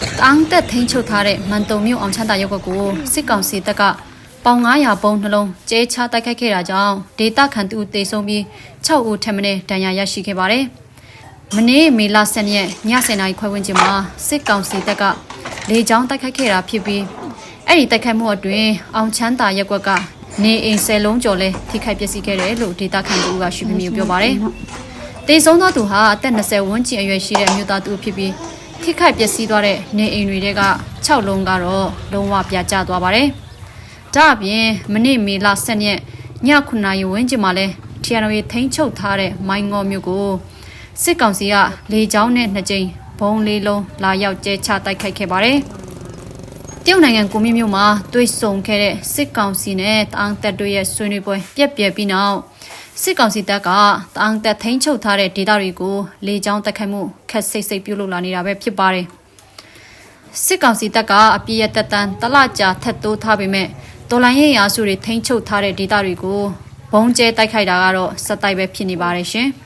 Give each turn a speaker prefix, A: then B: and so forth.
A: တ昂တက်ထိန်းချုပ်ထားတဲ့မန်တုံမြို့အောင်ချမ်းသာရုပ်ကွက်ကိုစစ်ကောင်စီတပ်ကပေါင်900ပုံနှလုံးကျဲချတိုက်ခိုက်ခဲ့တာကြောင့်ဒေတာခန်တူတေဆုံးပြီး6ဦးထပ်မံဒဏ်ရာရရှိခဲ့ပါတယ်။မနေ့မေလ10ရက်ည10:00နာရီခွဲဝန်းကျင်မှာစစ်ကောင်စီတပ်ကလေကြောင်းတိုက်ခိုက်ခဲ့တာဖြစ်ပြီးအဲ့ဒီတိုက်ခိုက်မှုအတွင်းအောင်ချမ်းသာရက်ကွက်ကနေအိမ်ဆယ်လုံးကျော်လဲထိခိုက်ပျက်စီးခဲ့တယ်လို့ဒေတာခန်တူကရှိပြမျိုးပြောပါတယ်။တေဆုံးသောသူဟာအသက်20ဝန်းကျင်အရွယ်ရှိတဲ့မြို့သားသူဖြစ်ပြီး ထိခိုက်ပျက်စီးသွားတဲ့နေအိမ်တွေက6လုံးကတော့လုံးဝပြာကျသွားပါတယ်။ဒါအပြင်မနေ့မေလ10ရက်ည9နာရီဝန်းကျင်မှာလဲထီယန်ရီထိန်းချုပ်ထားတဲ့မိုင်းငေါ်မြို့ကိုစစ်ကောင်စီကလေကြောင်းနဲ့နှစ်ကြိမ်ဘုံလေးလုံးလာရောက်ကျဲချတိုက်ခိုက်ခဲ့ပါတယ်။တရုတ်နိုင်ငံကိုမြင့်မြို့မှာတွေ့ဆုံခဲ့တဲ့စစ်ကောင်စီနဲ့တအောင်တပ်တို့ရဲ့ဆွေးနွေးပွဲပြက်ပြက်ပြီးနောက် စစ်ကောင်စီတပ်ကတအောင်တပ်ထိန်းချုပ်ထားတဲ့ဒေသတွေကိုလေကြောင်းတိုက်ခိုက်မှုခက်စိတ်စိတ်ပြုလုပ်လာနေတာပဲဖြစ်ပါတယ်။စစ်ကောင်စီတပ်ကအပြည့်ရတက်တန်းတလကြာထက်တိုးထားပေမဲ့တော်လိုင်းရေးရာစုတွေထိန်းချုပ်ထားတဲ့ဒေသတွေကိုဘုံကျဲတိုက်ခိုက်တာကတော့စက်တိုက်ပဲဖြစ်နေပါတယ်ရှင်။